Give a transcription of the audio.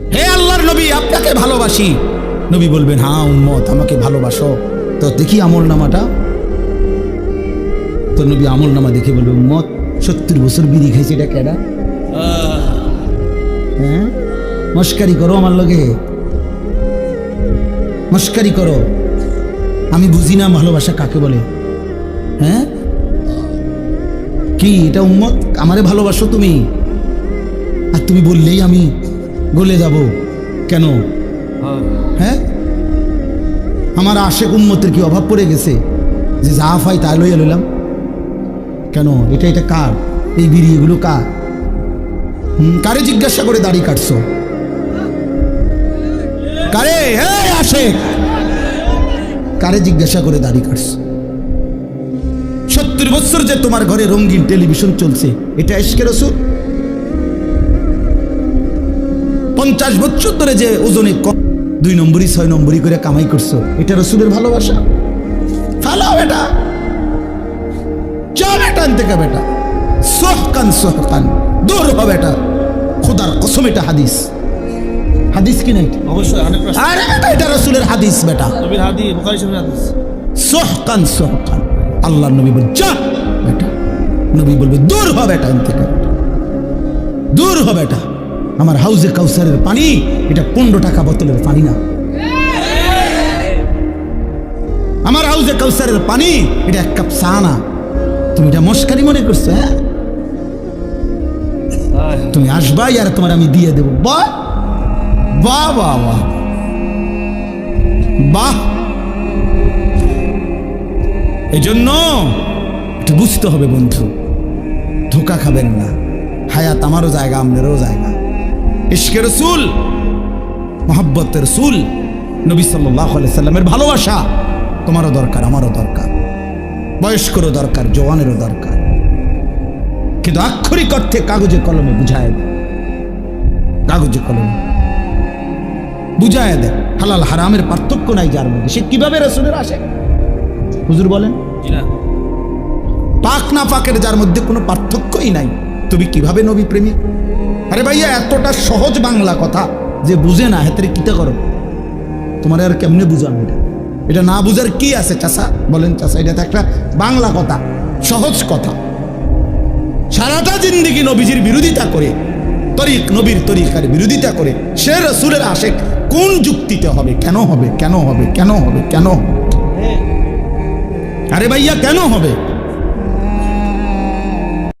হে আল্লাহর নবী, আপনাকে ভালোবাসি। নবী বলবেন হ্যাঁ উম্মত, আমাকে ভালোবাসো। তো দেখি আমল নামাটা। তো নবী আমল নামা দেখে বলবে, উম্মত, সত্তর বছর বিড়ি খাইছে, এটা কেডা? হ্যাঁ? মস্কারি করো আমার লগে। মস্কারি করো। আমি বুঝি না ভালোবাসা কাকে বলে। হ্যাঁ? কি, এটা উম্মত? আমারে ভালোবাসো তুমি? আর তুমি বললেই আমি গলে যাব। কেন? হ্যাঁ। আমার আশেক উম্মতের কি অভাব পড়ে গেছে যে যা ফাই তাই লইয়া লইলাম? কেন? এটা এটা কার? এই বিড়ি এগুলো কার কারে জিজ্ঞাসা করে দাড়ি কাটছো? কারে? এই আশেক! কারে জিজ্ঞাসা করে দাড়ি কাটছো? সত্তর বছর যে তোমার ঘরে রঙিন টেলিভিশন চলছে এটা এসকে রসুল? পঞ্চাশ বছর ধরে যে ওজনে কম দুই নম্বরই ছয় নম্বরই করে কামাই করছ এটা রসুলের ভালোবাসা? ফালাও বেটা। চল বেটা থেকে বেটা। সোহকান সোহকান। দূর হ বেটা। খুদার কসম এটা হাদিস। হাদিস কি নাই? অবশ্যই আরে বেটা এটা রসুলের হাদিস বেটা। নবীর হাদি বুখারী শরীফের হাদিস। সোহকান সোহকান। আল্লাহ নবী বল যা বেটা। নবী বলবে দূর হ বেটা এন থেকে দূর হ বেটা। আমার হাউজে কাউসারের পানি, এটা পনেরো টাকা বোতলের পানি না। আমার হাউজে কাউসারের পানি, এটা এক কাপ চা না। তুমি এটা মস্কারি মনে করছ হ্যাঁ? তুমি আসবাই আর তোমার আমি দিয়ে দেবো। বাহ! বাহ বাহ বাহ। বাহ! এই জন্য একটু বুঝতে হবে বন্ধু, ধোকা খাবেন না। হায়াত আমারও জায়গা আপনারও জায়গা। ইশকে রসুল মোহাব্বতের রসুল নবী সাল্লাহ সাল্লামের ভালোবাসা। তোমারও দরকার আমারও দরকার। বয়স্করও দরকার জওয়ানেরও দরকার। কিন্তু আক্ষরিক অর্থে কাগজে কলমে বুঝায় দেয় কাগজে কলমে। বুঝায় দেয় হালাল হারামের পার্থক্য নাই যার মধ্যে। সে কীভাবে রসুলের আসে হুজুর বলেন পাক না পাকের যার মধ্যে কোনো পার্থক্যই নাই। তুমি কীভাবে নবী প্রেমিক? আরে ভাইয়া, এতটা সহজ বাংলা কথা যে বুঝে না হেতরে কিতা করো? তোমার আর কেমনে বুঝানো এটা? এটা না বুঝার কি আছে চাষা বলেন চাষা এটা তো একটা বাংলা কথা, সহজ কথা। সারাটা জিন্দিগি নবীজির বিরোধিতা করে, তরিক, নবীর তরিকার বিরোধিতা করে, সে রসুলের আশেক কোন যুক্তিতে হবে? কেন হবে? কেন হবে? কেন হবে? কেন হবে? আরে ভাইয়া, কেন হবে?